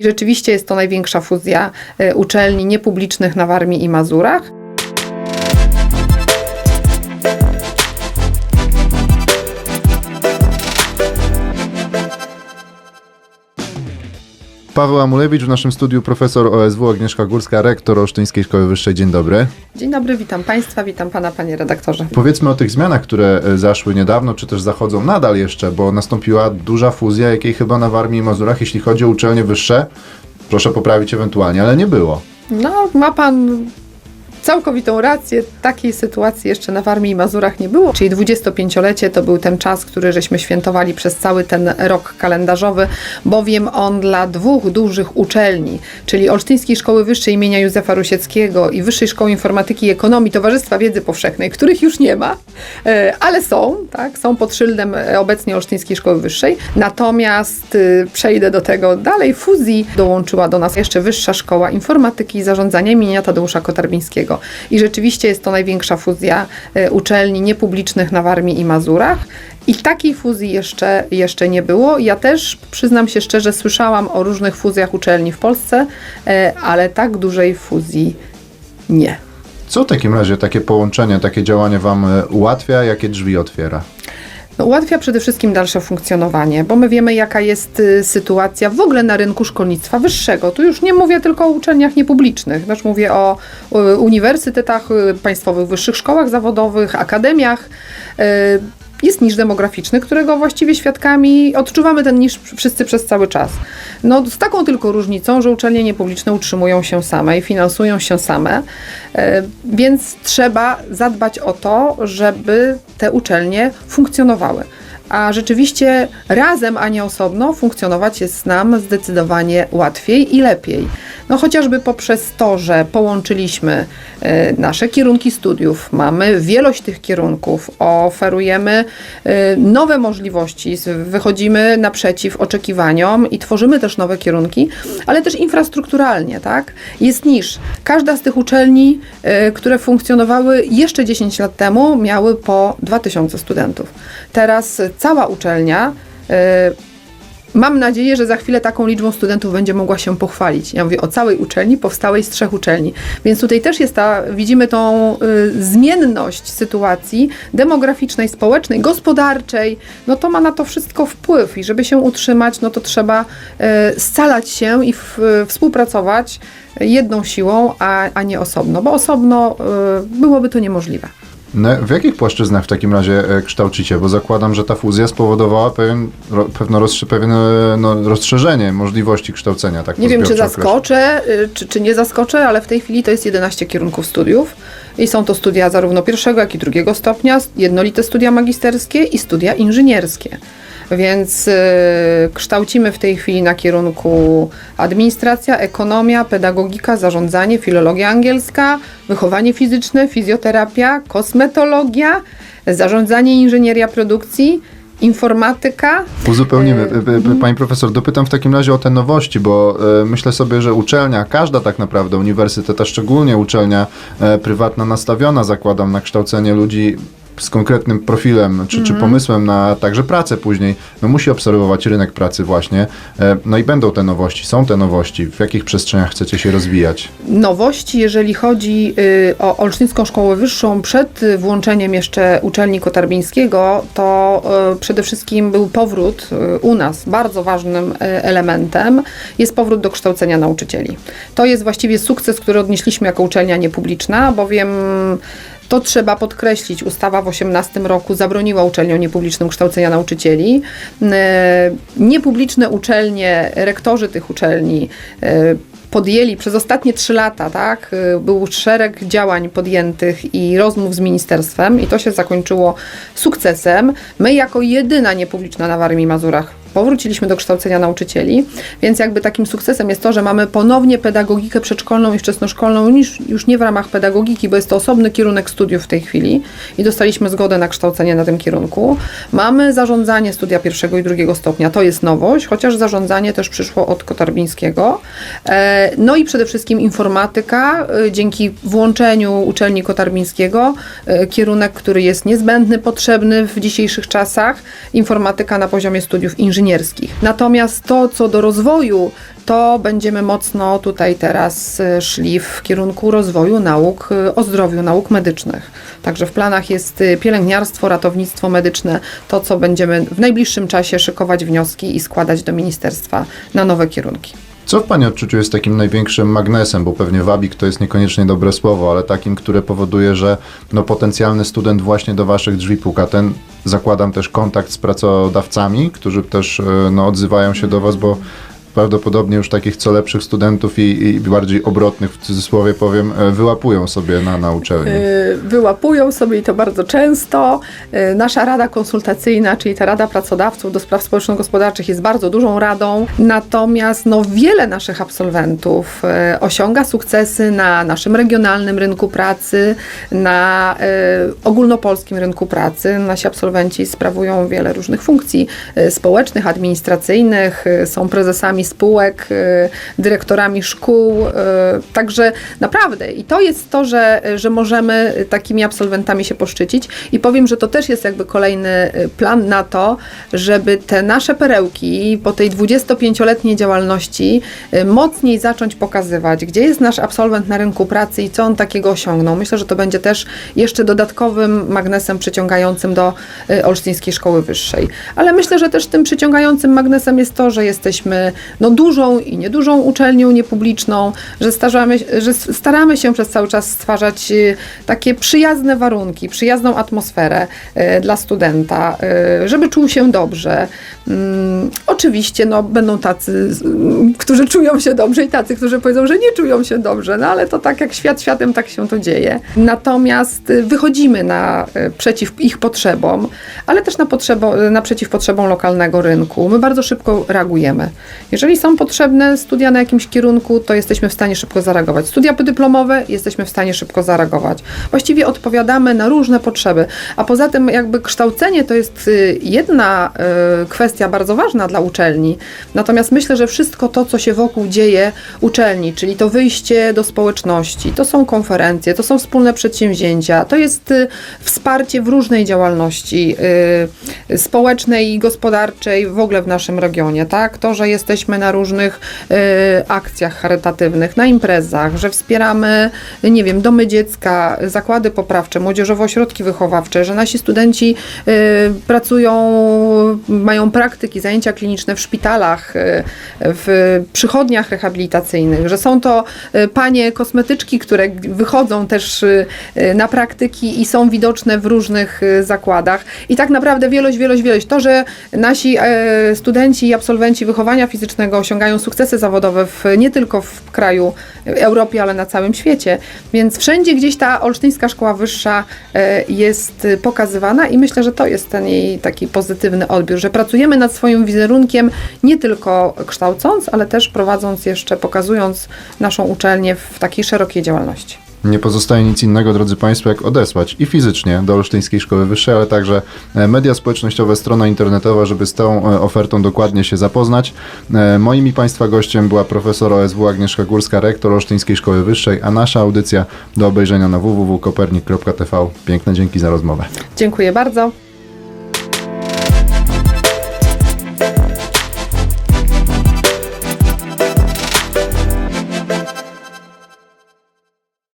Rzeczywiście jest to największa fuzja e, uczelni niepublicznych na Warmii i Mazurach. Paweł Amulewicz w naszym studiu, profesor OSW, Agnieszka Górska, rektor Olsztyńskiej Szkoły Wyższej. Dzień dobry. Dzień dobry, witam Państwa, witam Pana, Panie redaktorze. Powiedzmy o tych zmianach, które e, zaszły niedawno, czy też zachodzą nadal jeszcze, bo nastąpiła duża fuzja, jakiej chyba na Warmii i Mazurach, jeśli chodzi o uczelnie wyższe, proszę poprawić ewentualnie, ale nie było. No, ma Pan całkowitą rację, takiej sytuacji jeszcze na Warmii i Mazurach nie było. Czyli 25-lecie to był ten czas, który żeśmy świętowali przez cały ten rok kalendarzowy, bowiem on dla dwóch dużych uczelni, czyli Olsztyńskiej Szkoły Wyższej imienia Józefa Rusieckiego i Wyższej Szkoły Informatyki i Ekonomii Towarzystwa Wiedzy Powszechnej, których już nie ma, e, ale są, tak, są pod szyldem e, obecnie Olsztyńskiej Szkoły Wyższej. Natomiast y, przejdę do tego dalej. Fuzji dołączyła do nas jeszcze Wyższa Szkoła Informatyki i Zarządzania imienia Tadeusza Kotarbińskiego. I rzeczywiście jest to największa fuzja e, uczelni niepublicznych na Warmii i Mazurach. I takiej fuzji jeszcze, jeszcze nie było. Ja też, przyznam się szczerze, słyszałam o różnych fuzjach uczelni w Polsce, e, ale tak dużej fuzji nie. Co w takim razie takie połączenie, takie działanie Wam e, ułatwia, jakie drzwi otwiera? No, ułatwia przede wszystkim dalsze funkcjonowanie, bo my wiemy, jaka jest y, sytuacja w ogóle na rynku szkolnictwa wyższego. Tu już nie mówię tylko o uczelniach niepublicznych, też mówię o y, uniwersytetach, y, państwowych wyższych szkołach zawodowych, akademiach. Jest niż demograficzny, którego właściwie świadkami odczuwamy ten niż wszyscy przez cały czas. No, z taką tylko różnicą, że uczelnie niepubliczne utrzymują się same i finansują się same, e, więc trzeba zadbać o to, żeby te uczelnie funkcjonowały. A rzeczywiście razem, a nie osobno, funkcjonować jest nam zdecydowanie łatwiej i lepiej. No chociażby poprzez to, że połączyliśmy e, nasze kierunki studiów, mamy wielość tych kierunków, oferujemy e, nowe możliwości, wychodzimy naprzeciw oczekiwaniom i tworzymy też nowe kierunki, ale też infrastrukturalnie, tak? Jest niż. Każda z tych uczelni, e, które funkcjonowały jeszcze 10 lat temu, miały po 2000 studentów. Teraz cała uczelnia Mam nadzieję, że za chwilę taką liczbą studentów będzie mogła się pochwalić. Ja mówię o całej uczelni, powstałej z trzech uczelni. Więc tutaj też jest ta, widzimy tą y, zmienność sytuacji demograficznej, społecznej, gospodarczej. No to ma na to wszystko wpływ i żeby się utrzymać, no to trzeba y, scalać się i w, współpracować jedną siłą, a, a nie osobno, bo osobno y, byłoby to niemożliwe. W jakich płaszczyznach w takim razie e, kształcicie? Bo zakładam, że ta fuzja spowodowała pewien, ro, pewno rozszy, pewien e, no, rozszerzenie możliwości kształcenia. Tak Nie wiem, czy zaskoczę, y, czy, czy nie zaskoczę, ale w tej chwili to jest 11 kierunków studiów. I są to studia zarówno pierwszego, jak i drugiego stopnia, jednolite studia magisterskie i studia inżynierskie. Więc y, kształcimy w tej chwili na kierunku administracja, ekonomia, pedagogika, zarządzanie, filologia angielska, wychowanie fizyczne, fizjoterapia, kosmetologia, zarządzanie inżynieria produkcji, informatyka. Uzupełnimy. E, E, e, Pani profesor, dopytam w takim razie o te nowości, bo myślę sobie, że uczelnia, każda tak naprawdę, uniwersytet, a szczególnie uczelnia prywatna nastawiona, zakładam, na kształcenie ludzi z konkretnym profilem czy, czy pomysłem na także pracę później, no musi obserwować rynek pracy właśnie. E, No i będą te nowości, są te nowości. W jakich przestrzeniach chcecie się rozwijać? nowości, jeżeli chodzi y, o Olsztyńską Szkołę Wyższą przed włączeniem jeszcze uczelni Kotarbińskiego, to y, przede wszystkim był powrót y, u nas, bardzo ważnym elementem, jest powrót do kształcenia nauczycieli. To jest właściwie sukces, który odnieśliśmy jako uczelnia niepubliczna, bowiem to trzeba podkreślić. Ustawa w 18 roku zabroniła uczelniom niepublicznym kształcenia nauczycieli. E, Niepubliczne uczelnie, rektorzy tych uczelni e, podjęli przez ostatnie trzy lata, tak, y, był szereg działań podjętych i rozmów z ministerstwem i to się zakończyło sukcesem. My jako jedyna niepubliczna na Warmii i Mazurach powróciliśmy do kształcenia nauczycieli, więc jakby takim sukcesem jest to, że mamy ponownie pedagogikę przedszkolną i wczesnoszkolną, już, już nie w ramach pedagogiki, bo jest to osobny kierunek studiów w tej chwili i dostaliśmy zgodę na kształcenie na tym kierunku. Mamy zarządzanie studia pierwszego i drugiego stopnia, to jest nowość, chociaż zarządzanie też przyszło od Kotarbińskiego. E, No i przede wszystkim informatyka, e, dzięki włączeniu uczelni Kotarbińskiego, e, kierunek, który jest niezbędny, potrzebny w dzisiejszych czasach, informatyka na poziomie studiów inżynieryjnych inżynierskich. Natomiast to, co do rozwoju, to będziemy mocno tutaj teraz y, szli w kierunku rozwoju nauk y, o zdrowiu, nauk medycznych. Także w planach jest y, pielęgniarstwo, ratownictwo medyczne, to co będziemy w najbliższym czasie szykować wnioski i składać do ministerstwa na nowe kierunki. Co w Pani odczuciu jest takim największym magnesem, bo pewnie wabik to jest niekoniecznie dobre słowo, ale takim, które powoduje, że no, potencjalny student właśnie do Waszych drzwi puka. Ten, zakładam też kontakt z pracodawcami, którzy też e, no, odzywają się do Was, bo prawdopodobnie już takich co lepszych studentów i, i bardziej obrotnych, w cudzysłowie powiem, e, wyłapują sobie na, na uczelni. Y, wyłapują sobie i to bardzo często. Y, Nasza Rada Konsultacyjna, czyli ta Rada Pracodawców do Spraw Społeczno-Gospodarczych jest bardzo dużą radą, natomiast no, wiele naszych absolwentów osiąga sukcesy na naszym regionalnym rynku pracy, na ogólnopolskim rynku pracy. Nasi absolwenci sprawują wiele różnych funkcji społecznych, administracyjnych, są prezesami spółek, y, dyrektorami szkół, y, także naprawdę i to jest to, że, że możemy takimi absolwentami się poszczycić i powiem, że to też jest jakby kolejny y, plan na to, żeby te nasze perełki po tej 25-letniej działalności mocniej zacząć pokazywać, gdzie jest nasz absolwent na rynku pracy i co on takiego osiągnął. Myślę, że to będzie też jeszcze dodatkowym magnesem przyciągającym do Olsztyńskiej Szkoły Wyższej. Ale myślę, że też tym przyciągającym magnesem jest to, że jesteśmy no, dużą i niedużą uczelnią niepubliczną, że, starzamy, że staramy się przez cały czas stwarzać y, takie przyjazne warunki, przyjazną atmosferę y, dla studenta, y, żeby czuł się dobrze. Mm, Oczywiście no, będą tacy, mm, którzy czują się dobrze i tacy, którzy powiedzą, że nie czują się dobrze, no ale to tak jak świat światem, tak się to dzieje. Natomiast wychodzimy na, przeciw ich potrzebom, ale też na potrzebo, naprzeciw potrzebom lokalnego rynku. My bardzo szybko reagujemy. Jeżeli są potrzebne studia na jakimś kierunku, to jesteśmy w stanie szybko zareagować. Studia podyplomowe jesteśmy w stanie szybko zareagować. Właściwie odpowiadamy na różne potrzeby. A poza tym jakby kształcenie to jest y, jedna y, kwestia bardzo ważna dla uczelni. Natomiast myślę, że wszystko to, co się wokół dzieje uczelni, czyli to wyjście do społeczności, to są konferencje, to są wspólne przedsięwzięcia, to jest y, wsparcie w różnej działalności społecznej i gospodarczej w ogóle w naszym regionie, tak? To, że jesteśmy na różnych y, akcjach charytatywnych, na imprezach, że wspieramy, nie wiem, domy dziecka, zakłady poprawcze, młodzieżowe ośrodki wychowawcze, że nasi studenci y, pracują, mają praktyki, zajęcia kliniczne w szpitalach, y, w przychodniach rehabilitacyjnych, że są to panie kosmetyczki, które wychodzą też na praktyki i są widoczne w różnych zakładach. I tak naprawdę wielość, wielość, wielość. To, że nasi studenci i absolwenci wychowania fizycznego osiągają sukcesy zawodowe w, nie tylko w kraju, w Europie, ale na całym świecie. Więc wszędzie gdzieś ta Olsztyńska Szkoła Wyższa e, jest pokazywana i myślę, że to jest ten jej taki pozytywny odbiór, że pracujemy nad swoim wizerunkiem nie tylko kształcąc, ale też prowadząc jeszcze, pokazując naszą uczelnię w takiej szerokiej działalności. Nie pozostaje nic innego, drodzy Państwo, jak odesłać i fizycznie do Olsztyńskiej Szkoły Wyższej, ale także e, media społecznościowe, strona internetowa, żeby z tą e, ofertą dokładnie się zapoznać. E, Moim i Państwa gościem była profesor OSW Agnieszka Górska, rektor Olsztyńskiej Szkoły Wyższej, a nasza audycja do obejrzenia na www.kopernik.tv. Piękne dzięki za rozmowę. Dziękuję bardzo.